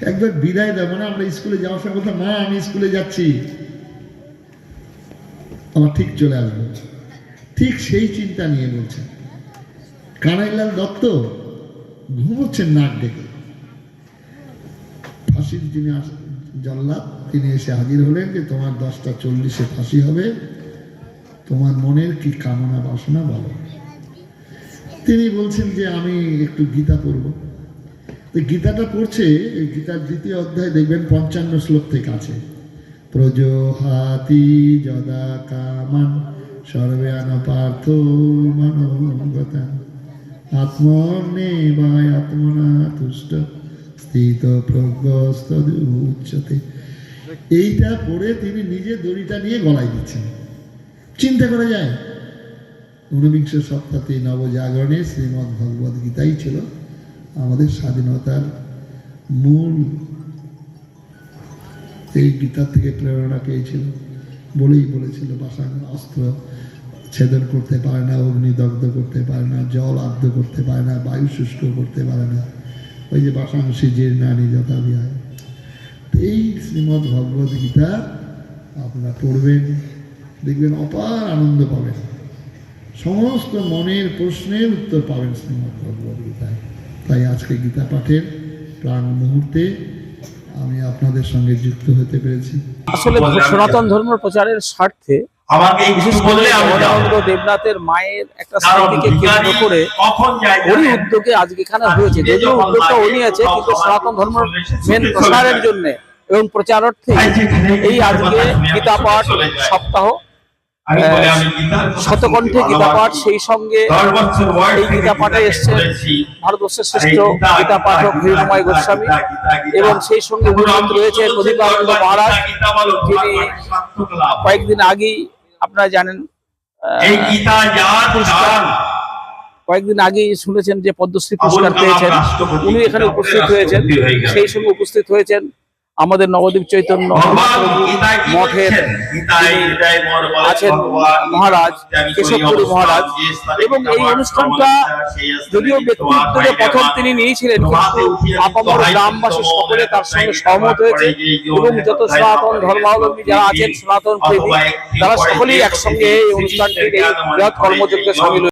একবার বিদায় দেবো না, আমরা স্কুলে যাওয়ার সময় বলতাম, মা, আমি স্কুলে যাচ্ছি। আমার ঠিক চলে আসবে। ঠিক সেই চিন্তা নিয়ে বলছেন কানাইলাল দত্ত ঘুমোচ্ছেন নাক ডেকে। ফাঁসির যিনি জল্লাদ, তিনি এসে হাজির হলেন যে, তোমার দশটা চল্লিশে ফাঁসি হবে। তোমার মনের কি কামনা বাসনা বলো। তিনি বলছেন যে, আমি একটু গীতা পড়ব। গীতাটা পড়ছে গীতার দ্বিতীয় অধ্যায় দেখবেন পঞ্চান্ন শ্লোক থেকে আছে। প্রজোহাতি যদা কামান সর্বান পার্থ মানবতা আত্মনে বা আত্মনা তুষ্ট, স্থিত প্রজ্ঞস্তদ উচ্চতে। এইটা পড়ে তিনি নিজে দড়িটা নিয়ে গলায় দিচ্ছেন। চিন্তা করা যায়। ঊনবিংশ শতাব্দী নবজাগরণে শ্রীমদ্ ভগবদ গীতাই ছিল আমাদের স্বাধীনতার মূল এই গীতা থেকে প্রেরণা পেয়েছিল, বলেই বলেছিল বাসান অস্ত্র ছেদন করতে পারে না অগ্নিদগ্ধ করতে পারে না, জল আদ্য করতে পারে না, বায়ু শুষ্ক করতে পারে না। ওই যে বাসাংশী জীর্ণানি যথাবিহায় তো এই শ্রীমদ্ ভগবদ গীতা আপনারা পড়বেন, দেখবেন অপার আনন্দ পাবেন। সমস্ত মনের প্রশ্নের উত্তর পাবেন শ্রীমদ্ ভগবদ। গীতায় তাই আজকে গীতা পাঠের প্রাণ মুহূর্তে আমি আপনাদের সঙ্গে যুক্ত হতে পেরেছি। আসলে সনাতন ধর্ম প্রচারের স্বার্থে দেবনাথের মায়ের একটা স্মৃতিকে কেন্দ্র করে ওরই উদ্যোগে আজকে এখানে হয়েছে। যদিও উদ্যোগটা উনি আছে কিন্তু সনাতন ধর্ম মেন প্রসারের জন্য এবং প্রচারার্থে এই আজকে গীতা পাঠ সপ্তাহ শতকণ্ঠে গীতা পাঠ সেই সঙ্গে এই গীতা পাঠে পড়েছি। ভারতবর্ষের শ্রেষ্ঠ গীতা, পাঠক হিরণময় গোস্বামী। এবং সেই সঙ্গে উপস্থিত রয়েছে প্রদীপানন্দ মহারাজ যিনি। কয়েকদিন আগেই আপনারা জানেন কয়েকদিন আগেই শুনেছেন যে পদ্মশ্রী পুরস্কার পেয়েছেন উনি এখানে উপস্থিত হয়েছেন হয়ে। সেই সঙ্গে উপস্থিত হয়েছেন আমাদের নবদ্বীপ চৈতন্য মঠের আছেন মহারাজ কেশবপুরী মহারাজ। এবং এই অনুষ্ঠানটা যদিও নিত্য ব্যক্তি প্রথম তিনি নিয়েছিলেন কিন্তু আপামর গ্রামবাসী সকলে তার সঙ্গে সহমত হয়েছে এবং যত সনাতন ধর্মাবলম্বী যারা আছেন সনাতন প্রেমী তারা সকলেই একসঙ্গে এই অনুষ্ঠানটির এই বৃহৎ করে কর্মযজ্ঞে সামিল